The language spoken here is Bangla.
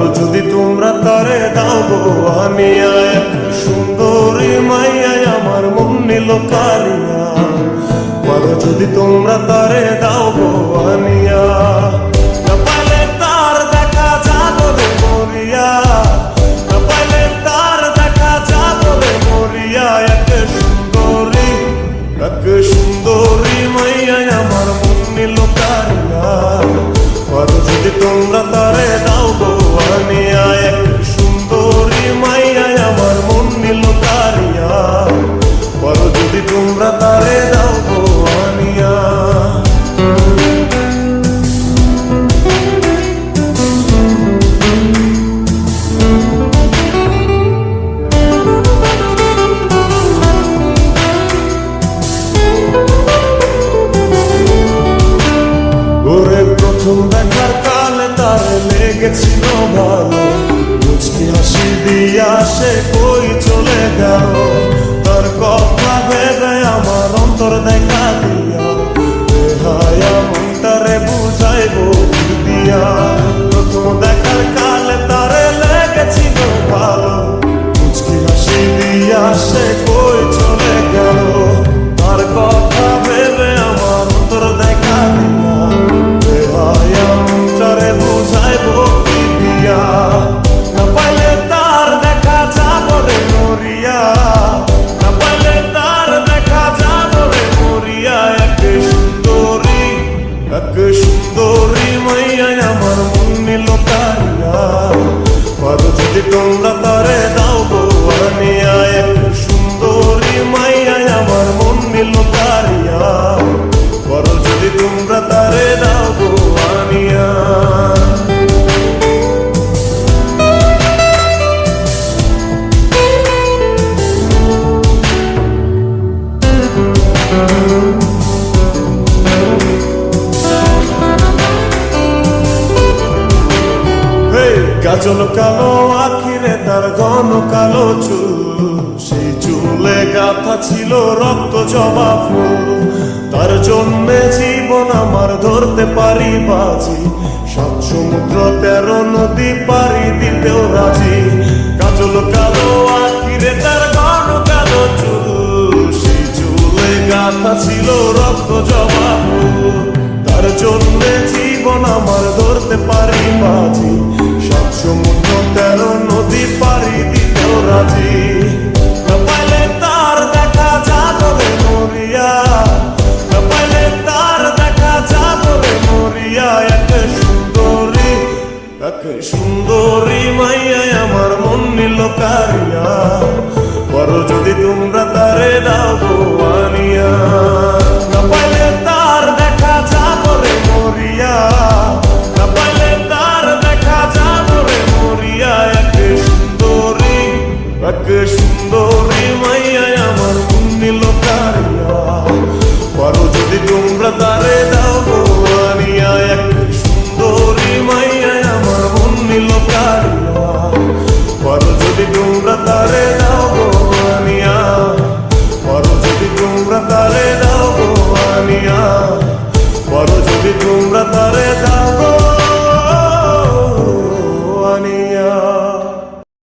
পারো যদি তোমরা তারে দাও এক সুন্দরী মাইয়ায় আমার মন নিল কারিয়া। পারো যদি তোমরা তারে দাও আনিয়া সুন্দরী মাইয়া আমার মন নিল কারিয়া। যদি তোমরা লেগেছিল ভালো মুচকি হাসি দিয়া সে কই চলে গেল? তার কথা সুন্দরী মাইয়া আমার মন নিল কারিয়া পারো যদি তোমরা তারে দাও গো আনিয়া সুন্দরী মাইয়া আমার মন নিল কারিয়া কাজল কালো আখিরে তার ঘন কালো চুল। সেই চুলে গাথা ছিল রক্ত জবা ফুল। তার জন্মে জীবন আমার ধরতে পারি বাজি। সাত সমুদ্র তেরো নদী পারি দিতেও রাজি। কাজল কালো আখিরে তার ঘন কালো চুল। সেই চুলে গাথা ছিল রক্ত জবা এক সুন্দরী মাইয়া আমার মন নিল কারিয়া। বড় যদি তোমরা তারে দাও যদি তোমরা তারে দাও।